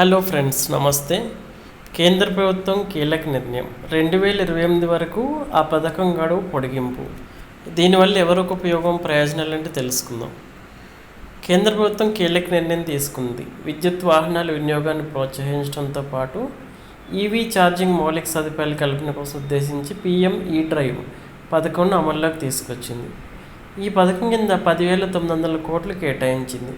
Hello friends నమస్తే. కేంద్ర ప్రభుత్వం కీలక నిర్ణయం. రెండు వేల ఇరవై ఎనిమిది వరకు ఆ పథకం గడువు పొడిగింపు. దీనివల్ల ఎవరికి ఉపయోగం ప్రయోజనాలు అంటే తెలుసుకుందాం. కేంద్ర ప్రభుత్వం కీలక నిర్ణయం తీసుకుంది. విద్యుత్ వాహనాల వినియోగాన్ని ప్రోత్సహించడంతో పాటు ఈవీ ఛార్జింగ్ మౌలిక సదుపాయాల కల్పన కోసం ఉద్దేశించి పిఎం ఈ డ్రైవ్ పథకంను అమల్లోకి తీసుకొచ్చింది. ఈ పథకం కింద పదివేల తొమ్మిది వందల కోట్లు కేటాయించింది.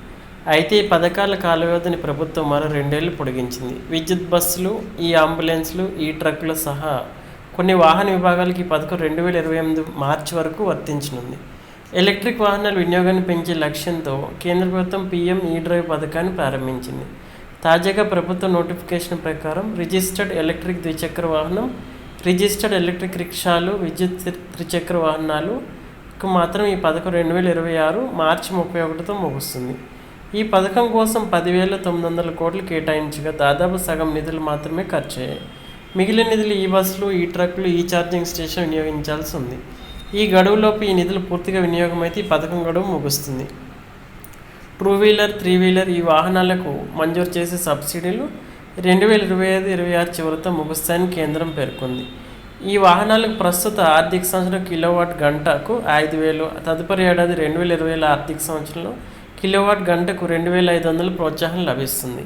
అయితే ఈ పథకాల కాల వ్యవధిని ప్రభుత్వం మరో రెండేళ్ళు పొడిగించింది. విద్యుత్ బస్సులు ఈ అంబులెన్స్లు ఈ ట్రక్కులు సహా కొన్ని వాహన విభాగాలకు ఈ పథకం రెండు వేల ఇరవై ఎనిమిది మార్చి వరకు వర్తించనుంది. ఎలక్ట్రిక్ వాహనాల వినియోగాన్ని పెంచే లక్ష్యంతో కేంద్ర ప్రభుత్వం పీఎం ఈ డ్రైవ్ పథకాన్ని ప్రారంభించింది. తాజాగా ప్రభుత్వ నోటిఫికేషన్ ప్రకారం రిజిస్టర్డ్ ఎలక్ట్రిక్ ద్విచక్ర వాహనం రిజిస్టర్డ్ ఎలక్ట్రిక్ రిక్షాలు విద్యుత్ త్రిచక్ర వాహనాలకు మాత్రం ఈ పథకం రెండు వేల ఇరవై ఆరు మార్చి ముప్పై ఒకటితో ముగుస్తుంది. ఈ పథకం కోసం పదివేల తొమ్మిది వందల కోట్లు కేటాయించగా దాదాపు సగం నిధులు మాత్రమే ఖర్చు. అయ్యాయి మిగిలిన నిధులు ఈ బస్సులు ఈ ట్రక్కులు ఈ ఛార్జింగ్ స్టేషన్ వినియోగించాల్సి ఉంది. ఈ గడువులోపు ఈ నిధులు పూర్తిగా వినియోగం అయితే ఈ పథకం గడువు ముగుస్తుంది. టూ వీలర్ త్రీ వీలర్ ఈ వాహనాలకు మంజూరు చేసే సబ్సిడీలు రెండు వేల ఇరవై ఐదు ఇరవై ఆరు చివరితో ముగుస్తాయని కేంద్రం పేర్కొంది. ఈ వాహనాలకు ప్రస్తుత ఆర్థిక సంవత్సరం కిలోవాట్ గంటకు ఐదు వేలు తదుపరి ఏడాది రెండు వేల ఇరవై ఆర్థిక సంవత్సరంలో కిలోవాట్ గంటకు రెండు వేల ఐదు వందల ప్రోత్సాహం లభిస్తుంది.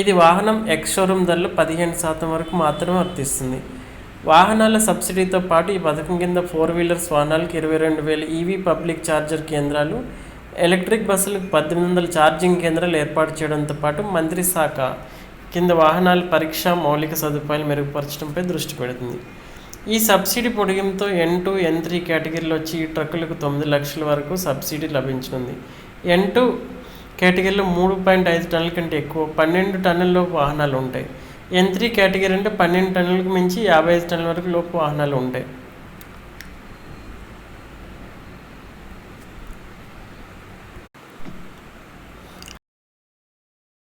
ఇది వాహనం ఎక్స్ షోరూమ్ ధరలు పదిహేను శాతం వరకు మాత్రమే వర్తిస్తుంది. వాహనాల సబ్సిడీతో పాటు ఈ పథకం కింద ఫోర్ వీలర్స్ వాహనాలకు ఇరవై రెండు వేల ఈవీ పబ్లిక్ ఛార్జర్ కేంద్రాలు ఎలక్ట్రిక్ బస్సులకు పద్దెనిమిది వందల ఛార్జింగ్ కేంద్రాలు ఏర్పాటు చేయడంతో పాటు మంత్రి శాఖ కింద వాహనాల పరీక్ష మౌలిక సదుపాయాలు మెరుగుపరచడంపై దృష్టి పెడుతుంది. ఈ సబ్సిడీ పొడిగింపుతో ఎన్ టూ ఎన్ త్రీ కేటగిరీలో వచ్చి ఈ ట్రక్కులకు తొమ్మిది లక్షల వరకు సబ్సిడీ లభించనుంది. ఎన్ టూ కేటగిరీలో మూడు పాయింట్ ఐదు టన్నుల కంటే ఎక్కువ పన్నెండు టన్నుల వాహనాలు ఉంటాయి. ఎన్ త్రీ కేటగిరీ అంటే పన్నెండు టన్నులకు మించి యాభై ఐదు టన్నుల వరకు లోపు వాహనాలు ఉంటాయి.